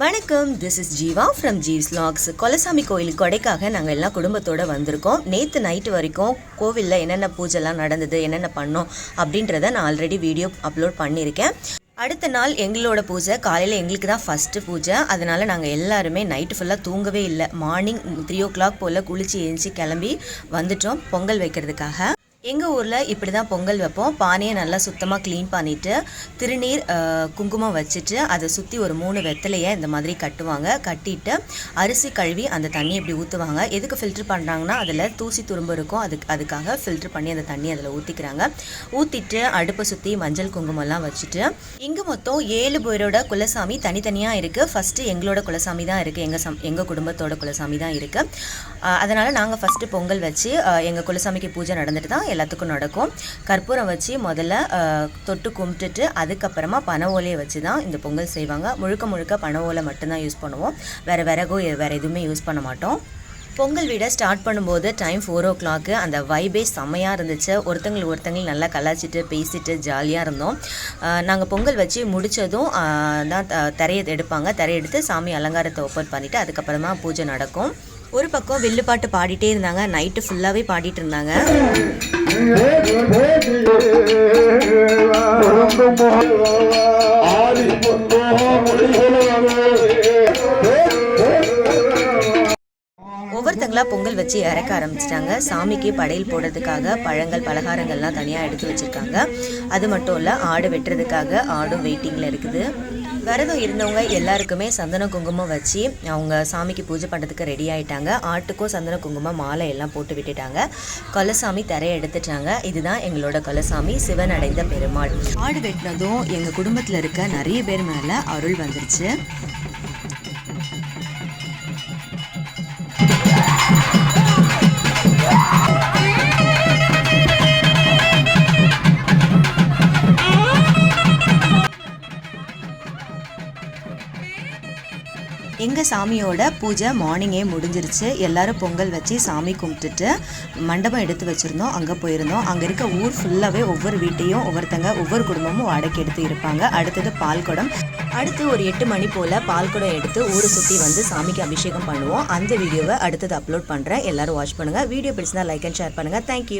வணக்கம் this is Jeeva from Jeev's logs கொலசாமி கோயில் கொடைக்காக நாங்கள் எல்லாம் குடும்பத்தோடு வந்திருக்கோம். நேற்று நைட்டு வரைக்கும் கோவிலில் என்னென்ன பூஜைலாம் நடந்தது என்னென்ன பண்ணோம் அப்படின்றத நான் ஆல்ரெடி வீடியோ அப்லோட் பண்ணியிருக்கேன். அடுத்த நாள் எங்களோட பூஜை காலையில் எங்களுக்கு தான் ஃபஸ்ட்டு பூஜை. அதனால் நாங்கள் எல்லாருமே நைட்டு ஃபுல்லாக தூங்கவே இல்லை. மார்னிங் த்ரீ ஓ கிளாக் போல் குளிச்சு எழுந்துச்சி கிளம்பி வந்துட்டோம் பொங்கல் வைக்கிறதுக்காக. எங்கள் ஊரில் இப்படி தான் பொங்கல் வைப்போம். பானையை நல்லா சுத்தமாக க்ளீன் பண்ணிவிட்டு திருநீர் குங்குமம் வச்சுட்டு அதை சுற்றி ஒரு மூணு வெத்தலையை இந்த மாதிரி கட்டுவாங்க. கட்டிட்டு அரிசி கழுவி அந்த தண்ணியை இப்படி ஊற்றுவாங்க எதுக்கு ஃபில்ட்ரு பண்ணுறாங்கன்னா அதில் தூசி துரும்பு இருக்கும். அதுக்கு அதுக்காக ஃபில்ட்ரு பண்ணி அந்த தண்ணி அதில் ஊற்றிக்கிறாங்க ஊற்றிட்டு அடுப்பை சுற்றி மஞ்சள் குங்குமம்லாம் வச்சுட்டு இங்கே மொத்தம் ஏழு பேரோட குலசாமி தனித்தனியாக இருக்குது ஃபஸ்ட்டு எங்களோட குலசாமி தான் இருக்குது எங்கள் சம் எங்கள் குடும்பத்தோட குலசாமி தான் இருக்குது அதனால் நாங்கள் ஃபஸ்ட்டு பொங்கல் வச்சு எங்கள் குலசாமிக்கு பூஜை நடந்துட்டு தான் எல்லாத்துக்கும் நடக்கும். கற்பூரம் வச்சு முதல்ல தொட்டு கும்பிட்டுட்டு அதுக்கப்புறமா பனை ஓலையை வச்சு தான் இந்த பொங்கல் செய்வாங்க. முழுக்க முழுக்க பனை ஓலை மட்டும்தான் யூஸ் பண்ணுவோம். வேறு விறகோ வேறு எதுவுமே யூஸ் பண்ண மாட்டோம். பொங்கல் விட ஸ்டார்ட் பண்ணும்போது டைம் ஃபோர் ஓ கிளாக்கு அந்த வைபே செம்மையாக இருந்துச்சு. ஒருத்தங்களுக்கு ஒருத்தங்க நல்லா கலாச்சிட்டு பேசிட்டு ஜாலியாக இருந்தோம். நாங்கள் பொங்கல் வச்சு முடித்ததும் தான் த- திரையை எடுப்பாங்க. திரையை எடுத்து சாமி அலங்காரத்தை ஓப்பன் பண்ணிவிட்டு அதுக்கப்புறமா பூஜை நடக்கும். ஒரு பக்கம் வில்லு பாட்டு பாடிட்டே இருந்தாங்க. நைட்டு ஃபுல்லாகவே பாடிட்டு இருந்தாங்க. ஒவ்வொருத்தங்களா பொங்கல் வச்சு இறக்க ஆரம்பிச்சிட்டாங்க. சாமிக்கு படையல் போடுறதுக்காக பழங்கள் பலகாரங்கள்லாம் தனியாக எடுத்து வச்சிருக்காங்க. அது மட்டும் இல்லை ஆடு வெட்டுறதுக்காக ஆடும் வெயிட்டிங்கில் இருக்குது. விரதம் இருந்தவங்க எல்லாருக்குமே சந்தன குங்குமம் வச்சு அவங்க சாமிக்கு பூஜை பண்ணுறதுக்கு ரெடி ஆகிட்டாங்க ஆட்டுக்கும் சந்தன குங்குமம் மாலை எல்லாம் போட்டு விட்டுட்டாங்க. கொலசாமி தரையை எடுத்துட்டாங்க. இதுதான் எங்களோட கொலசாமி சிவன் அடைந்த பெருமாள். ஆடு வெட்டினதும் எங்கள் குடும்பத்தில் இருக்க நிறைய பேர் மேலே அருள் வந்துருச்சு. எங்கள் சாமியோட பூஜை மார்னிங்கே முடிஞ்சிருச்சு. எல்லாரும் பொங்கல் வச்சு சாமி கும்பிட்டுட்டு மண்டபம் எடுத்து வச்சுருந்தோம். அங்கே போயிருந்தோம். அங்கே இருக்க ஊர் ஃபுல்லாகவே ஒவ்வொரு வீட்டையும் ஒவ்வொருத்தங்க ஒவ்வொரு குடும்பமும் வாடகை எடுத்து இருப்பாங்க. அடுத்தது பால்குடம். அடுத்து ஒரு எட்டு மணி போல் பால்குடம் எடுத்து ஊரை சுற்றி வந்து சாமிக்கு அபிஷேகம் பண்ணுவோம். அந்த வீடியோவை அடுத்தது அப்லோட் பண்ணுறேன் எல்லாரும் வாட்ச் பண்ணுங்கள் வீடியோ பிடிச்சிருந்தா லைக் அண்ட் ஷேர் பண்ணுங்கள் தேங்க்யூ